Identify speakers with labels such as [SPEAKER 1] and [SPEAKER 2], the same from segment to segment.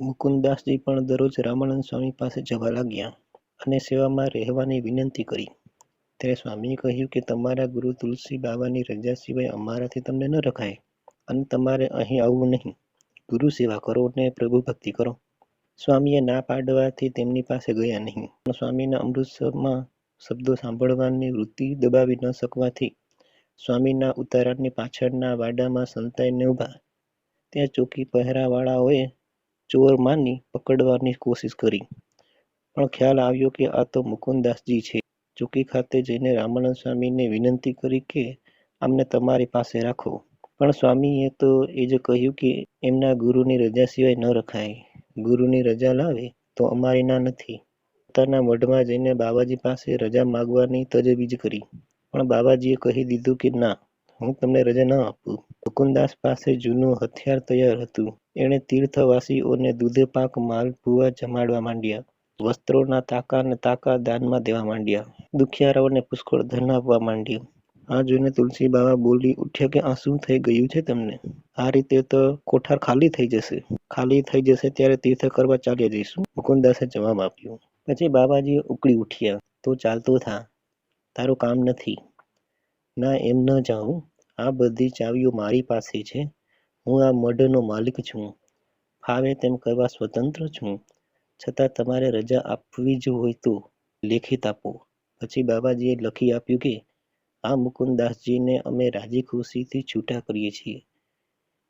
[SPEAKER 1] મુકુદાસજી પણ દરરોજ રામાનંદ સ્વામી પાસે જવા લાગ્યા અને સેવામાં રહેવાની વિનંતી કરી. ત્યારે સ્વામીએ કહ્યું કે તમારા ગુરુ તુલસી બાવાની રજા સિવાય અમારાથી તમને ન રખાય અને તમારે અહીં આવવું નહીં. ગુરુ સેવા કરો અને પ્રભુ ભક્તિ કરો. સ્વામીએ ના પાડવાથી તેમની પાસે ગયા નહીં. સ્વામીના અમૃતસરમાં શબ્દો સાંભળવાની વૃત્તિ દબાવી ન શકવાથી સ્વામીના ઉતારાની પાછળના વાડામાં સંતાઈને ઊભા. ત્યાં ચોકી પહેરાવાળાઓએ ચોર માની પકડવાની કોશિશ કરી. પણ ખ્યાલ આવ્યો કે આ તો મુકુંદાસજી છે. ચોકી ખાતે જઈને રામાનંદ સ્વામીને વિનંતી કરી કે આમને તમારી પાસે રાખો. પણ સ્વામીએ તો એ જ કહ્યું કે એમના ગુરુની રજા સિવાય ન રખાય. ગુરુની રજા લાવે તો અમારી ના નથી. પોતાના મઢમાં જઈને બાબાજી પાસે રજા માગવાની તજવીજ કરી. પણ બાબાજીએ કહી દીધું કે ના, હું તમને રજા ન આપું. મુકુંદાસ પાસે જૂનું હથિયાર તૈયાર હતું. એણે તીર્થવાસીઓને દૂધેપાક માલપુઆ જમાડવા માંડ્યા. વસ્ત્રોના તાકા ને તાકા દાનમાં દેવા માંડ્યા. દુખિયારાઓને પુષ્કળ ધન આપવા માંડ્યું. આ જોઈને તુલસી બાબા બોલી ઉઠ્યા કે, આ શું થઈ ગયું છે તમને? આ રીતે તો કોઠાર ખાલી થઈ જશે. ખાલી થઈ જશે ત્યારે તીર્થ કરવા ચાલ્યા જઈશું. મુકુંદાસે જવાબ આપ્યો. પછી બાબાજી ઉકળી ઉઠ્યા. તો ચાલતો થા. તારું કામ નથી. ના, એમ ન જાઉં. આ બધી ચાવીઓ મારી પાસે છે. હું આ મઢનો માલિક છું. ફાવે તેમ કરવા સ્વતંત્ર છું. છતાં તમારે રજા આપવી જ હોય તો લેખિત આપો. પછી બાબાજીએ લખી આપ્યું કે, આ મુકુંદાસજીને અમે રાજી ખુશીથી છૂટા કરીએ છીએ.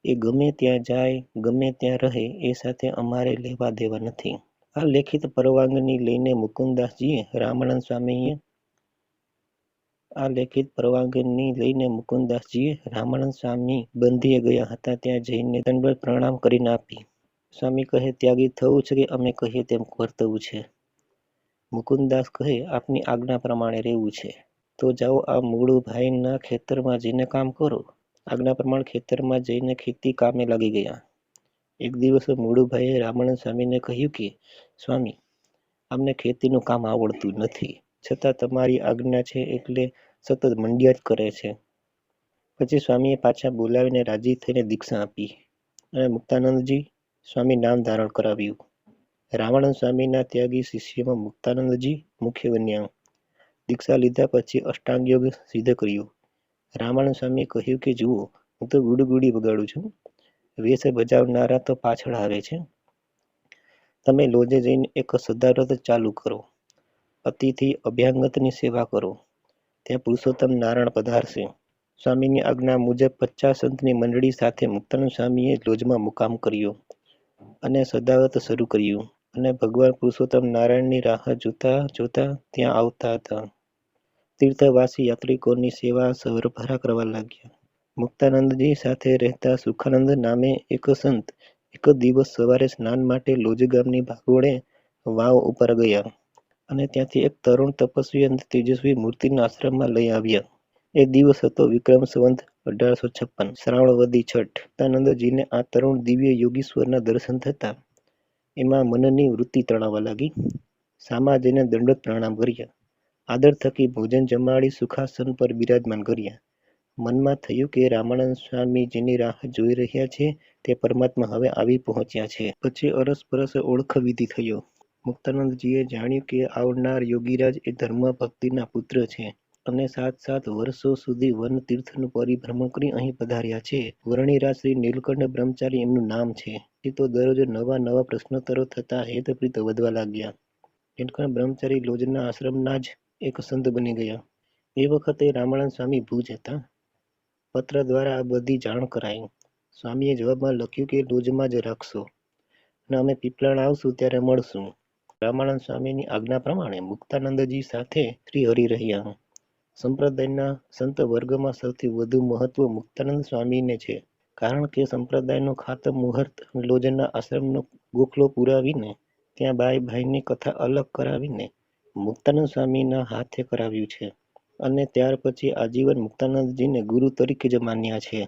[SPEAKER 1] એ ગમે ત્યાં જાય, ગમે ત્યાં રહે, એ સાથે અમારે લેવા દેવા નથી. આ લેખિત પરવાનગી લઈને મુકુંદાસજીએ રામાનંદ સ્વામીએ આ લેખિત પરવાનગી લઈને મુકુદાસજીએ રામાનંદ સ્વામી બંધીએ ગયા હતા. ત્યાં જઈને દંડવત પ્રણામ કરીને આપી. સ્વામી કહે, ત્યાગી થવું છે કે અમે કહીએ તેમ વર્તવું છે? મુકુદાસ કહે, આપની આજ્ઞા પ્રમાણે રહેવું છે. તો જાઓ, આ મૂળુભાઈના ખેતરમાં જઈને કામ કરો. આજ્ઞા પ્રમાણે ખેતરમાં જઈને ખેતી કામે લાગી ગયા. એક દિવસ મૂળુભાઈએ રામાનંદ સ્વામીને કહ્યું કે, સ્વામી, અમને ખેતીનું કામ આવડતું નથી. છતાં તમારી આજ્ઞા છે એટલે સતત મંડ્યા જ કરે છે. પછી સ્વામીએ પાછા બોલાવીને રાજી થઈને દીક્ષા આપી અને મુક્તાનંદજી સ્વામી નામ ધારણ કરાવ્યું. રામાનંદ સ્વામીના ત્યાગી શિષ્યમાં મુક્તાનંદજી મુખ્ય બન્યા. દીક્ષા લીધા પછી અષ્ટાંગ યોગ સિદ્ધ કર્યું. રામાનંદ સ્વામીએ કહ્યું કે, જુઓ, હું તો ગુડગુડી વગાડું છું. વેશ બજાવનારા તો પાછળ આવે છે. તમે લોજે જઈને એક સદાવ્રત ચાલુ કરો. અતિથિ અભ્યાંગતની સેવા કરો. ત્યાં પુરુષોત્તમ નારાયણ પધારશે. સ્વામીની આજ્ઞા મુજબ પચાસ સંતની મંડળી સાથે મુક્તાનંદ સ્વામીએ લોજમાં મુકામ કર્યો અને સદાવત શરૂ કર્યું અને ભગવાન પુરુષોત્તમ નારાયણની રાહ જોતા જોતા ત્યાં આવતા હતા. તીર્થવાસી યાત્રિકોની સેવા સરભરા કરવા લાગ્યા. મુક્તાનંદજી સાથે રહેતા સુખાનંદ નામે એક સંત એક દિવસ સવારે સ્નાન માટે લોજ ગામની ભાગોળે વાવ ઉપર ગયા. અને ત્યાંથી એક તરુણ તપસ્વી અને તેજસ્વી મૂર્તિના આશ્રમમાં લઈ આવ્યા. એ દિવસ હતો વિક્રમ સંવંત અઢારસો છપ્પન. શ્રાવણવદી છઠ. તાનંદજીને આ તરુણ દિવ્ય યોગીશ્વરના દર્શન થતા એમાં મનની વૃત્તિ તણાવા લાગી. સામાજીને દંડત પ્રણામ કર્યા. આદર થકી ભોજન જમાડી સુખાસન પર બિરાજમાન કર્યા. મનમાં થયું કે રામાનંદ સ્વામી જેની રાહ જોઈ રહ્યા છે તે પરમાત્મા હવે આવી પહોંચ્યા છે. પછી અરસપરસ ઓળખ વિધિ થયો. મુક્તાનંદજીએ જાણ્યું કે આવનાર યોગીરાજ એ ધર્મ ભક્તિના પુત્ર છે અને સાત સાત વર્ષો સુધી વન તીર્થનું પરિભ્રમણ કરી અહીં પધાર્યા છે. વર્ણિરાજ શ્રી નીલકંઠ બ્રહ્મચારી એમનું નામ છે. એ તો દરરોજ નવા નવા પ્રશ્નોત્તરો થતા હેતપ્રીત વધવા લાગ્યા. નીલકંઠ બ્રહ્મચારી લોજના આશ્રમના જ એક સંત બની ગયા. એ વખતે રામાનંદ સ્વામી ભુજ હતા. પત્ર દ્વારા આ બધી જાણ કરાઈ. સ્વામીએ જવાબમાં લખ્યું કે, લોજમાં જ રાખશો. અને અમે પીપળાણ આવશું ત્યારે મળશું. રામાનંદ સ્વામીની આજ્ઞા પ્રમાણે મુક્તાનંદજી સાથે શ્રી હરિ રહ્યા સંપ્રદાયના સંત વર્ગમાં સૌથી વધુ મહત્વ મુક્તાનંદ સ્વામીને છે. કારણ કે સંપ્રદાયનો ખાતમ મુહૂર્ત લોજનના આશ્રમનો ગોખલો પુરાવીને ત્યાં બાઈ ભાઈની કથા અલગ કરાવીને મુક્તાનંદ સ્વામીના હાથે કરાવ્યું છે. અને ત્યાર પછી આજીવન મુક્તાનંદજીને ગુરુ તરીકે જ માન્યા છે.